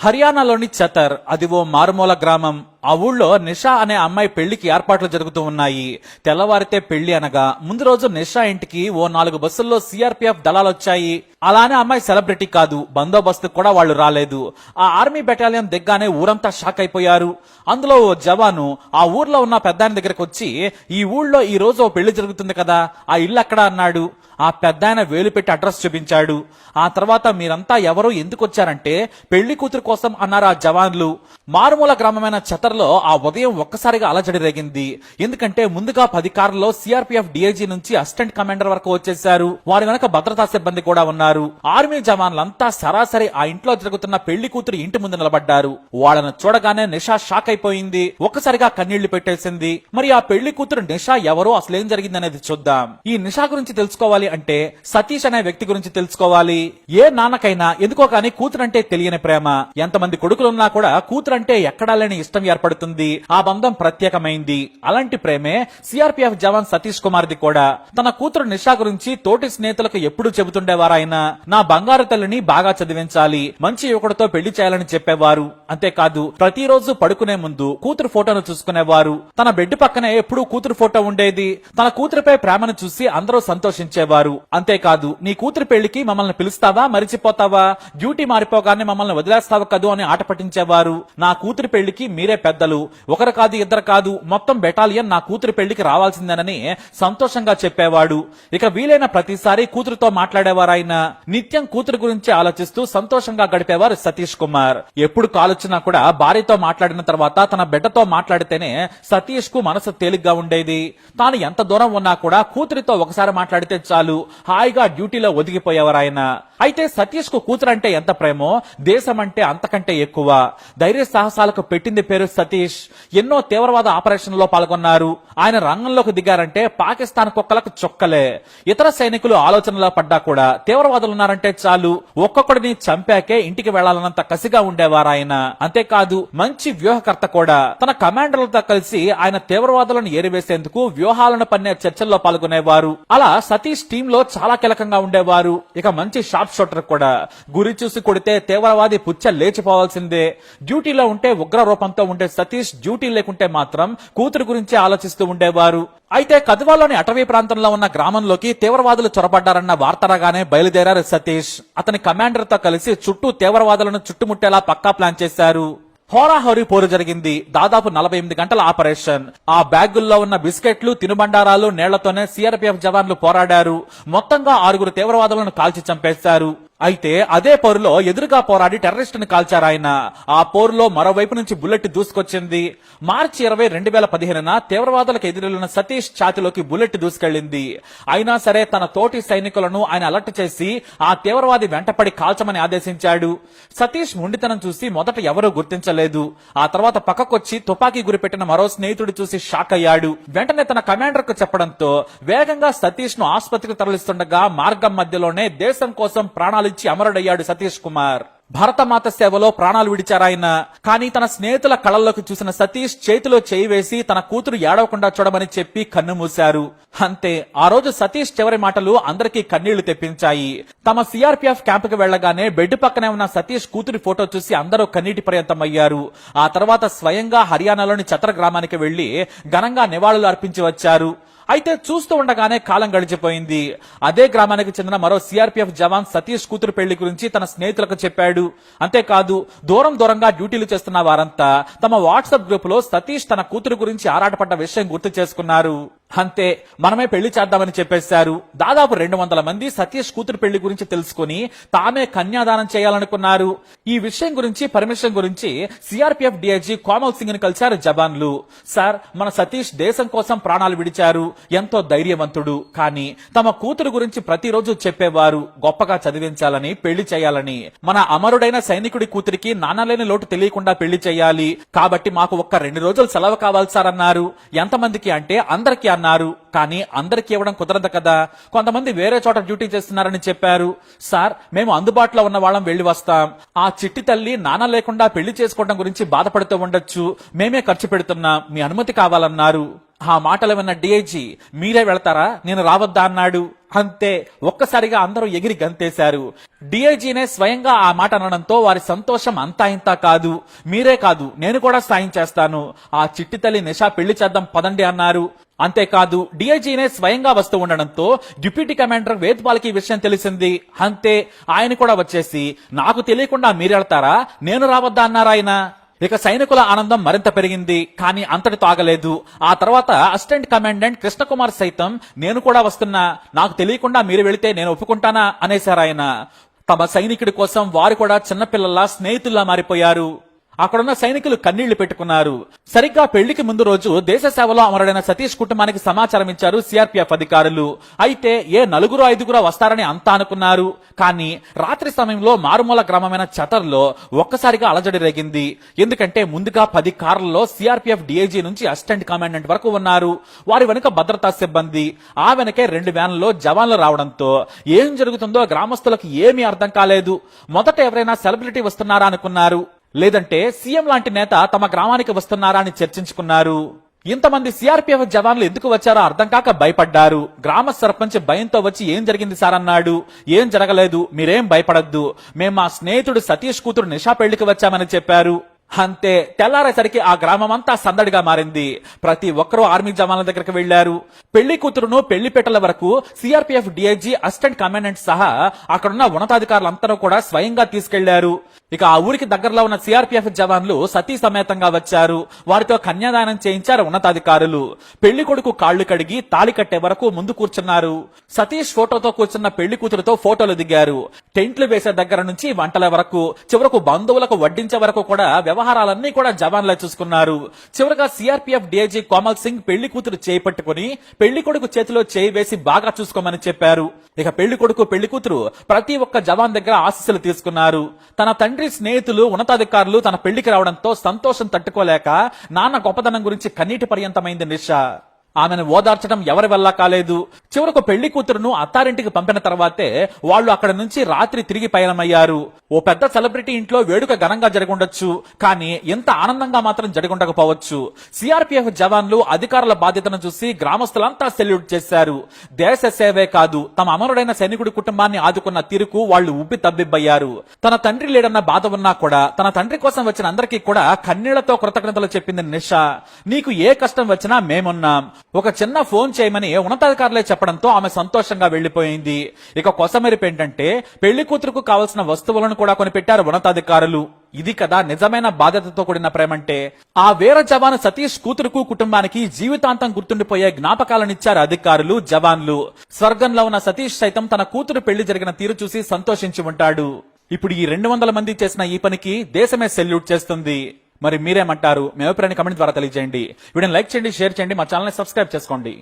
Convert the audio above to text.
హర్యానాలోని చతర్ అది ఓ మారుమూల గ్రామం ఆ ఊళ్ళో నిషా అనే అమ్మాయి పెళ్ళికి ఏర్పాట్లు జరుగుతూ ఉన్నాయి. తెల్లవారితే పెళ్ళి అనగా ముందు రోజు నిషా ఇంటికి ఓ నాలుగు బస్సుల్లో సిఆర్పిఎఫ్ దళాలు వచ్చాయి అలానే అమ్మాయి సెలబ్రిటీ కాదు బందోబస్తు కూడా వాళ్ళు రాలేదు. ఆ ఆర్మీ బెటాలియన్ దిగ్గానే ఊరంతా షాక్ అయిపోయారు. అందులో ఓ జవాను ఆ ఊర్లో ఉన్న పెద్దాయన దగ్గరకు వచ్చి ఈ ఊళ్ళో ఈ రోజు ఓ పెళ్ళి జరుగుతుంది కదా ఆ ఇల్లు అక్కడ అన్నాడు. ఆ పెద్దాయన వేలు పెట్టి అడ్రస్ చూపించాడు. ఆ తర్వాత మీరంతా ఎవరు ఎందుకు వచ్చారంటే పెళ్ళి కూతురు కోసం అన్నారు ఆ జవాన్లు. మారుమూల గ్రామమైన చెత్త చతర్లో ఆ ఉదయం ఒక్కసారిగా అలజడి రేగింది. ఎందుకంటే ముందుగా పది కార్లలో సిఆర్పీఎఫ్ డిఐజీ నుంచి అసిస్టెంట్ కమాండర్ వరకు వచ్చేశారు. వారి వెనక భద్రతా సిబ్బంది కూడా ఉన్నారు. ఆర్మీ జవాన్లంతా సరాసరి ఆ ఇంట్లో జరుగుతున్న పెళ్ళి కూతురు ఇంటి ముందు నిలబడ్డారు. వాళ్ళను చూడగానే నిషా షాక్ అయిపోయింది. ఒక్కసారిగా కన్నీళ్ళు పెట్టేసింది. మరి ఆ పెళ్ళి కూతురు నిషా ఎవరో అసలేం జరిగిందనేది చూద్దాం. ఈ నిషా గురించి తెలుసుకోవాలి అంటే సతీష్ అనే వ్యక్తి గురించి తెలుసుకోవాలి. ఏ నాన్నకైనా ఎందుకో కానీ కూతురంటే తెలియని ప్రేమ. ఎంతమంది కొడుకులున్నా కూడా కూతురంటే ఎక్కడా లేని ఇష్టం ఏర్పడుతుంది. ఆ బంధం ప్రత్యేకమైంది. అలాంటి ప్రేమే సిఆర్పిఎఫ్ జవాన్ సతీష్ కుమార్ ది కూడా. తన కూతురు నిషా గురించి తోటి స్నేహితులకు ఎప్పుడు చెబుతుండేవారు నా బంగారు తల్లిని బాగా చదివించాలి. మంచి యువకుడితో పెళ్ళి చేయాలని చెప్పేవారు. అంతేకాదు ప్రతిరోజు పడుకునే ముందు కూతురు ఫోటోను చూసుకునేవారు. తన బెడ్ పక్కనే ఎప్పుడూ కూతురు ఫోటో ఉండేది. తన కూతురుపై ప్రేమను చూసి అందరూ సంతోషించేవారు. అంతేకాదు నీ కూతురు పెళ్ళికి మమ్మల్ని పిలుస్తావా? మరిచిపోతావా? డ్యూటీ మారిపోగానే మమ్మల్ని వదిలేస్తావు కదూ? అని ఆట పట్టించేవారు. నా కూతురు పెళ్ళికి మీరే పెద్దలు ఒకరు కాదు ఇద్దరు కాదు మొత్తం బెటాలియన్ నా కూతురు పెళ్ళికి రావాల్సిందేనని సంతోషంగా చెప్పేవాడు. ఇక వీలైన ప్రతిసారి కూతురుతో మాట్లాడేవారు ఆయన నిత్యం కూతురు గురించి ఆలోచిస్తూ సంతోషంగా గడిపేవారు సతీష్ కుమార్. ఎప్పుడు కాలొచ్చినా కూడా భార్యతో మాట్లాడిన తర్వాత తన బిడ్డతో మాట్లాడితేనే సతీష్కు మనసు తేలిగ్గా ఉండేది. తాను ఎంత దూరం ఉన్నా కూడా కూతురితో ఒకసారి మాట్లాడితే చాలు హాయిగా డ్యూటీలో ఒదిగిపోయేవారు ఆయన అయితే సతీష్కు కూతురు అంటే ఎంత ప్రేమో దేశం అంటే అంతకంటే ఎక్కువ. ధైర్య సాహసాలకు పెట్టింది పేరు సతీష్ ఎన్నో తీవ్రవాద ఆపరేషన్లో పాల్గొన్నారు. ఆయన రంగంలోకి దిగారంటే పాకిస్తాన్ కుక్కలకు చొక్కలే. ఇతర సైనికులు ఆలోచనలో పడ్డా కూడా తీవ్రవాదులు ఉన్నారంటే చాలు. ఒక్కొక్కడిని చంపాకే ఇంటికి వెళ్ళాలన్నంత కసిగా ఉండేవారు ఆయన. అంతేకాదు మంచి వ్యూహకర్త కూడా. తన కమాండర్లతో కలిసి ఆయన తీవ్రవాదులను ఏరివేసేందుకు వ్యూహాలను పన్నే చర్చల్లో పాల్గొనేవారు. అలా సతీష్ టీమ్లో చాలా కీలకంగా ఉండేవారు. ఇక మంచి షార్ప్ షూటర్ కూడా. గురి చూసి కొడితే తీవ్రవాది పుచ్చ లేచిపోవాల్సిందే. డ్యూటీలో ఉంటే ఉగ్ర రూపంతో ఉండే సతీష్ డ్యూటీ లేకుంటే మాత్రం కూతురు గురించి ఆలోచిస్తూ ఉండేవారు. అయితే కదువాలోని అటవీ ప్రాంతంలో ఉన్న గ్రామంలోకి తీవ్రవాదులు చొరబడ్డారన్న వార్త రాగానే బయలుదేరారు సతీష్. అతని కమాండర్తో కలిసి చుట్టూ తీవ్రవాదులను చుట్టుముట్టేలా పక్కా ప్లాన్ చేశారు. హోరాహోరీ పోరు జరిగింది. దాదాపు నలభై ఎనిమిది గంటల ఆపరేషన్. ఆ బ్యాగుల్లో ఉన్న బిస్కెట్లు తినుబండారాలు నీళ్ళతోనే సిఆర్పిఎఫ్ జవాన్లు పోరాడారు. మొత్తంగా ఆరుగురు తీవ్రవాదులను కాల్చి చంపేశారు. అయితే అదే పోరులో ఎదురుగా పోరాడి టెర్రరిస్టుని కాల్చారు ఆయన. ఆ పోరులో మరోవైపు నుంచి బుల్లెట్ దూసుకొచ్చింది. మార్చి ఇరవై రెండు వేల పదిహేనున తీవ్రవాదులకు ఎదురెళ్ళిన సతీష్ ఛాతిలోకి బుల్లెట్ దూసుకెళ్ళింది అయినా సరే తన తోటి సైనికులను ఆయన అలర్ట్ చేసి ఆ తీవ్రవాది వెంటపడి కాల్చమని ఆదేశించాడు. సతీష్ మొండితనం చూసి మొదట ఎవరూ గుర్తించలేదు. ఆ తర్వాత పక్కకొచ్చి తుపాకీ గురిపెట్టిన మరో స్నేహితుడు చూసి షాక్ అయ్యాడు. వెంటనే తన కమాండర్కు చెప్పడంతో వేగంగా సతీష్ను ఆసుపత్రికి తరలిస్తుండగా మార్గం మధ్యలోనే దేశం కోసం ప్రాణాలు ప్రాణాలిచ్చి అమరుడయ్యాడు సతీష్ కుమార్. భరతమాత సేవలో ప్రాణాలు విడిచారాయన కానీ తన స్నేహితుల కళల్లోకి చూసిన సతీష్ చేతిలో చేయి వేసి తన కూతురు ఏడవకుండా చూడమని చెప్పి కన్ను మూశారు. అంతే ఆ రోజు సతీష్ చివరి మాటలు అందరికీ కన్నీళ్ళు తెప్పించాయి. తమ సిఆర్పిఎఫ్ క్యాంపుకి వెళ్ళగానే బెడ్ పక్కనే ఉన్న సతీష్ కూతురి ఫోటో చూసి అందరూ కన్నీటి పర్యంతం అయ్యారు ఆ తర్వాత స్వయంగా హర్యానాలోని చత్ర గ్రామానికి వెళ్ళి ఘనంగా నివాళులు అర్పించి వచ్చారు. అయితే చూస్తూ ఉండగానే కాలం గడిచిపోయింది. అదే గ్రామానికి చెందిన మరో సిఆర్పిఎఫ్ జవాన్ సతీష్ కూతురు పెళ్ళి గురించి తన స్నేహితులకు చెప్పాడు. అంతేకాదు దూరం దూరంగా డ్యూటీలు చేస్తున్న వారంతా తమ వాట్సాప్ గ్రూప్లో సతీష్ తన కూతురు గురించి ఆరాటపడ్డ విషయం గుర్తు చేసుకున్నారు. అంతే మనమే పెళ్ళి చేద్దామని చెప్పేశారు. దాదాపు రెండు వందల మంది సతీష్ కూతురు పెళ్ళి గురించి తెలుసుకుని తామే కన్యాదానం చేయాలనుకున్నారు. ఈ విషయం గురించి పర్మిషన్ గురించి సిఆర్పిఎఫ్ డిఐజీ కోమల్ సింగ్ని కలిశారు జవాన్లు. సార్ మన సతీష్ దేశం కోసం ప్రాణాలు విడిచారు. ఎంతో ధైర్యవంతుడు. కానీ తమ కూతురు గురించి ప్రతిరోజు చెప్పేవారు. గొప్పగా చదివించాలని పెళ్ళి చేయాలని. మన అమరుడైన సైనికుడి కూతురికి నాన్నలేని లోటు తెలియకుండా పెళ్ళి చేయాలి. కాబట్టి మాకు ఒక్క రెండు రోజులు సెలవు కావాలి సార్ అన్నారు. ఎంతమందికి అంటే అందరికీ అన్నారు. కానీ అందరికీ ఇవ్వడం కుదరదు కదా. కొంతమంది వేరే చోట డ్యూటీ చేస్తున్నారని చెప్పారు. సార్ మేము అందుబాటులో ఉన్న వాళ్ళం వెళ్ళి వస్తాం. ఆ చిట్టి తల్లి నాన్న లేకుండా పెళ్ళి చేసుకోవడం గురించి బాధపడుతూ ఉండొచ్చు. మేమే ఖర్చు పెడుతున్నాం. మీ అనుమతి కావాలన్నారు. ఆ మాటలు విన్న డిఐజీ మీరే వెళతారా? నేను రావద్దా? అన్నాడు. అంతే. ఒక్కసారిగా అందరూ ఎగిరి గంతేశారు. డిఐజీనే స్వయంగా ఆ మాట అనడంతో వారి సంతోషం అంతా ఇంతా కాదు. మీరే కాదు నేను కూడా సాయం చేస్తాను. ఆ చిట్టి తల్లి నిషా పెళ్ళి చేద్దాం పదండి అన్నారు. అంతేకాదు డిఐజీనే స్వయంగా వస్తూ ఉండడంతో డిప్యూటీ కమాండర్ వేద్పాల్కి ఈ విషయం తెలిసింది. అంతే ఆయన కూడా వచ్చేసి నాకు తెలియకుండా మీరెళ్తారా నేను రావద్దా? అన్నారా ఆయన. ఇక సైనికుల ఆనందం మరింత పెరిగింది కానీ అంతటితో ఆగలేదు ఆ తర్వాత అసిస్టెంట్ కమాండెంట్ కృష్ణకుమార్ సైతం నేను కూడా వస్తున్నా నాకు తెలియకుండా మీరు వెళితే నేను ఒప్పుకుంటానా? అనేశారు ఆయన. తమ సైనికుడి కోసం వారు కూడా చిన్నపిల్లల స్నేహితుల్లా మారిపోయారు. అక్కడున్న సైనికులు కన్నీళ్ళు పెట్టుకున్నారు. సరిగ్గా పెళ్ళికి ముందు రోజు దేశ సేవలో అమరుడైన సతీష్ కుటుంబానికి సమాచారం ఇచ్చారు సిఆర్పీఎఫ్ అధికారులు. అయితే ఏ నలుగురు ఐదుగురు వస్తారని అంతా అనుకున్నారు. కానీ రాత్రి సమయంలో మారుమూల గ్రామమైన చటర్లో ఒక్కసారిగా అలజడి రేగింది. ఎందుకంటే ముందుగా పది కార్లలో సిఆర్పీఎఫ్ డిఐజీ నుంచి అసిస్టెంట్ కమాండెంట్ వరకు ఉన్నారు. వారి వెనుక భద్రతా సిబ్బంది. ఆ వెనకే రెండు వ్యాన్లలో జవాన్లు రావడంతో ఏం జరుగుతుందో గ్రామస్తులకు ఏమీ అర్థం కాలేదు. మొదట ఎవరైనా సెలబ్రిటీ వస్తున్నారా అనుకున్నారు. లేదంటే సీఎం లాంటి నేత తమ గ్రామానికి వస్తున్నారా అని చర్చించుకున్నారు. ఇంతమంది సిఆర్పీఎఫ్ జవాన్లు ఎందుకు వచ్చారో అర్థం కాక భయపడ్డారు. గ్రామ సర్పంచ్ భయంతో వచ్చి ఏం జరిగింది సార్ అన్నాడు. ఏం జరగలేదు మీరేం భయపడద్దు. మేము మా స్నేహితుడు సతీష్ కూతురు నిషా పెళ్ళికి వచ్చామని చెప్పారు. అంతే తెల్లారేసరికి ఆ గ్రామం అంతా సందడిగా మారింది. ప్రతి ఒక్కరూ ఆర్మీ జవాన్ల దగ్గరికి వెళ్ళారు పెళ్ళి కూతురును పెళ్ళి పెట్టల వరకు సిఆర్పీఎఫ్ డిఐజీ అసిస్టెంట్ కమాండెంట్ సహా అక్కడున్న ఉన్నతాధికారులందరూ కూడా స్వయంగా తీసుకెళ్ళారు. ఇక ఆ ఊరికి దగ్గరలో ఉన్న సిఆర్పీఎఫ్ జవాన్లు సతీ సమేతంగా వచ్చారు. వారితో కన్యాదానం చేయించారు ఉన్నతాధికారులు. పెళ్ళి కొడుకు కాళ్ళు కడిగి తాళి కట్టే వరకు ముందు కూర్చున్నారు. సతీష్ ఫోటోతో కూర్చున్న పెళ్ళి కూతురుతో ఫోటోలు దిగారు. టెంట్లు వేసే దగ్గర నుంచి వంటల వరకు చివరకు బంధువులకు వడ్డించే వరకు కూడా వ్యవహారాలన్నీ కూడా జవాన్లే చూసుకున్నారు. చివరగా సిఆర్పీఎఫ్ డిఐజీ కోమల్ సింగ్ పెళ్ళి కూతురు చేయి పెళ్ళి కొడుకు చేతిలో చేయి వేసి బాగా చూసుకోమని చెప్పారు. ఇక పెళ్ళి కొడుకు పెళ్ళి కూతురు ప్రతి ఒక్క జవాన్ దగ్గర ఆశీస్సులు తీసుకున్నారు. తన తండ్రి స్నేహితులు ఉన్నతాధికారులు తన పెళ్ళికి రావడంతో సంతోషం తట్టుకోలేక నాన్న గొప్పదనం గురించి కన్నీటి పర్యంతమైంది నిషా. ఆమెను ఓదార్చడం ఎవరి వల్ల కాలేదు. చివరకు పెళ్ళి కూతురును అత్తారింటికి పంపిన తర్వాతే వాళ్ళు అక్కడ నుంచి రాత్రి తిరిగి పయనమయ్యారు. ఓ పెద్ద సెలబ్రిటీ ఇంట్లో వేడుక ఘనంగా జరగుండొచ్చు కానీ ఎంత ఆనందంగా మాత్రం జరగుండకపోవచ్చు. సిఆర్పీఎఫ్ జవాన్లు అధికారుల బాధ్యతను చూసి గ్రామస్తులంతా సెల్యూట్ చేశారు. దేశ సేవే కాదు తమ అమరుడైన సైనికుడి కుటుంబాన్ని ఆదుకున్న తీరుకు వాళ్ళు ఉబ్బి తబ్బిబ్బయ్యారు. తన తండ్రి లేడన్న బాధ ఉన్నా కూడా తన తండ్రి కోసం వచ్చిన అందరికీ కూడా కన్నీళ్ళతో కృతజ్ఞతలు చెప్పింది నిషా. నీకు ఏ కష్టం వచ్చినా మేమున్నాం. ఒక చిన్న ఫోన్ చేయమని ఉన్నతాధికారులే చెప్పడంతో ఆమె సంతోషంగా వెళ్ళిపోయింది ఇక కొసమెరిపు ఏంటంటే పెళ్ళి కూతురుకు కావలసిన వస్తువులను కూడా కొనిపెట్టారు ఉన్నతాధికారులు. ఇది కదా నిజమైన బాధ్యతతో కూడిన ప్రేమంటే. ఆ వీర జవాన్ సతీష్ కూతురుకు కుటుంబానికి జీవితాంతం గుర్తుండిపోయే జ్ఞాపకాలనిచ్చారు అధికారులు జవాన్లు. స్వర్గంలో ఉన్న సతీష్ సైతం తన కూతురు పెళ్ళి జరిగిన తీరు చూసి సంతోషించి ఉంటాడు. ఇప్పుడు ఈ రెండు వందల మంది చేసిన ఈ పనికి దేశమే సెల్యూట్ చేస్తుంది. మరి మీరేమంటారు? మీ అభిప్రాయాన్ని కమెంట్ ద్వారా తెలియజేయండి. వీడియోని లైక్ చేయండి షేర్ చేయండి మా ఛానల్ సబ్స్క్రైబ్ చేసుకోండి.